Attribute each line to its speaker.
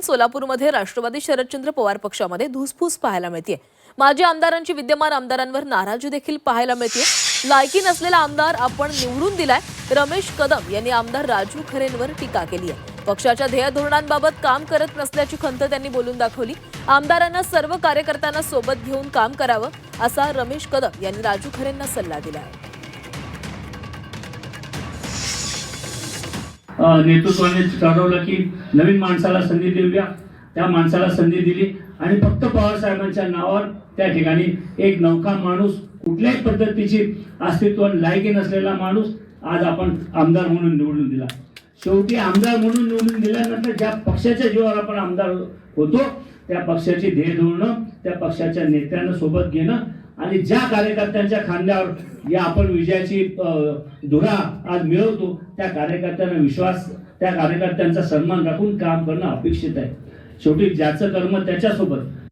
Speaker 1: सोलापूरमध्ये राष्ट्रवादी शरदचंद्र पवार पक्षामध्ये धुसफूस पाहायला मिळते माजी आमदारांची विद्यमान आमदारांवर नाराजी देखील पाहायला मिळते लायकी नसलेला आमदार आपण निवडून दिलाय. रमेश कदम यांनी आमदार राजू खरेंवर टीका केली आहे पक्षाच्या ध्येय धोरणांबाबत काम करत नसल्याची खंत त्यांनी बोलून दाखवली. आमदारांना सर्व कार्यकर्त्यांना सोबत घेऊन काम करावं असा रमेश कदम यांनी राजू खरेंना सल्ला दिला आहे
Speaker 2: नेतृत्वाने ठरवलं की नवीन माणसाला संधी देऊया. त्या माणसाला संधी दिली आणि फक्त पवार साहेबांच्या नावावर त्या ठिकाणी एक नौका माणूस कुठल्याही पद्धतीची अस्तित्व लायकी नसलेला माणूस आज आपण आमदार म्हणून निवडून दिला. शेवटी आमदार म्हणून निवडून दिल्यानंतर ज्या पक्षाच्या जीवावर आपण आमदार होतो त्या पक्षाची ध्येय धोरणं त्या पक्षाच्या नेत्यांना सोबत घेणं आणि ज्या कार्यकर्त्यांच्या खांद्यावर या आपण विजयाची धुरा आज मिळवतो त्या कार्यकर्त्यांना विश्वास त्या कार्यकर्त्यांचा सन्मान राखून काम करणं अपेक्षित आहे. शेवटी ज्याचं कर्म त्याच्यासोबत